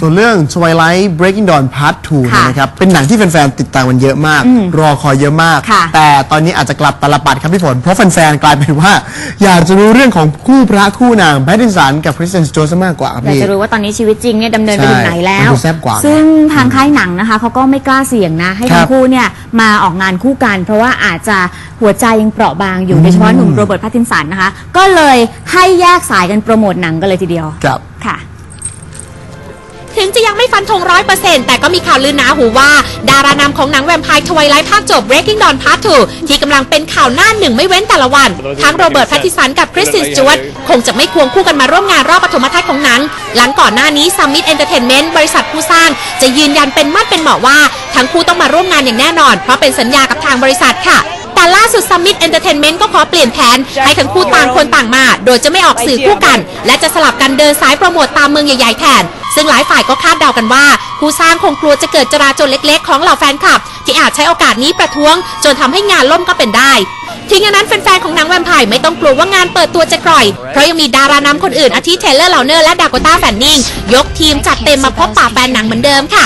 ส่วนเรื่อง Twilight Breaking Dawn Part 2เนี่ยค่ะนะครับ เป็นหนังที่แฟนๆติดตามกันเยอะมาก รอคอยเยอะมาก ค่ะ แต่ตอนนี้อาจจะกลับตาลปัดครับพี่ฝน เพราะแฟนๆกลายเป็นว่า อยากจะรู้เรื่องของคู่พระคู่นางแพทตินสันกับคริสเตนสโจซะมากกว่าครับอยากพี่ จะรู้ว่าตอนนี้ชีวิตจริงเนี่ยดำเนินไปใช่ถึงไหนแล้วมันดูแซ่บกว่าซึ่งทางค่ายหนังนะคะเขาก็ไม่กล้าเสี่ยงนะ ให้ครัทั้บงคู่เนี่ยมาออกงานคู่กัน เพราะว่าอาจจะหัวใจยังเปราะบางอยู่โดยเฉพาะหนุ่มโรเบิร์ตแพตตินสันนะคะ ก็เลยให้แยกสายกันโปรโมทหนังกันเลยทีเดียวครับ ค่ะ ถึงจะยังไม่ฟันธงร้อยเปอร์เซ็นต์แต่ก็มีข่าวลือหนาหูว่า ดารานำของหนังแวมไพร์ทวายไลท์ภาคจบ Breaking Dawn Part 2ที่กำลังเป็นข่าวหน้าหนึ่งไม่เว้นแต่ละวัน ทั้งโรเบิร์ตแพตติสันกับคริสตินสจวตคงจะไม่ควงคู่กันมาร่วมงานรอบปฐมทัศน์ของหนัง หลังก่อนหน้านี้ Summit Entertainment บริษัทผู้สร้าง จะยืนยันเป็นมั่นเป็นเหมาะว่า ทั้งคู่ต้องมาร่วมงานอย่างแน่นอน เพราะเป็นสัญญากับทางบริษัทค่ะแต่ล่าสุด Summit Entertainment ก็ขอเปลี่ยนแผน ให้ทั้งคู่ต่างคนต่างมา โดยจะไม่ออกสื่อคู่กัน และจะสลับกันเดินสายโปรโมตตามเมืองใหญ่ๆแทน ซึ่งหลายฝ่ายก็คาดเดากันว่าผู้สร้างคงกลัวจะเกิดจราจนเล็กๆ ของเหล่าแฟนคลับ ที่อาจใช้โอกาสนี้ประท้วง จนทำให้งานล่มก็เป็นได้ทิ้งอย่างนั้นแฟนๆของนางแวมไพร์ไม่ต้องกลัวว่างานเปิดตัวจะกร่อย เพราะยังมีดารานำคนอื่นอาทิเทเลอร์เหลาเนอร์และดากโตาแฟนนิงยกทีมจัดเต็มมาพบปะแฟนหนังเหมือนเดิมค่ะ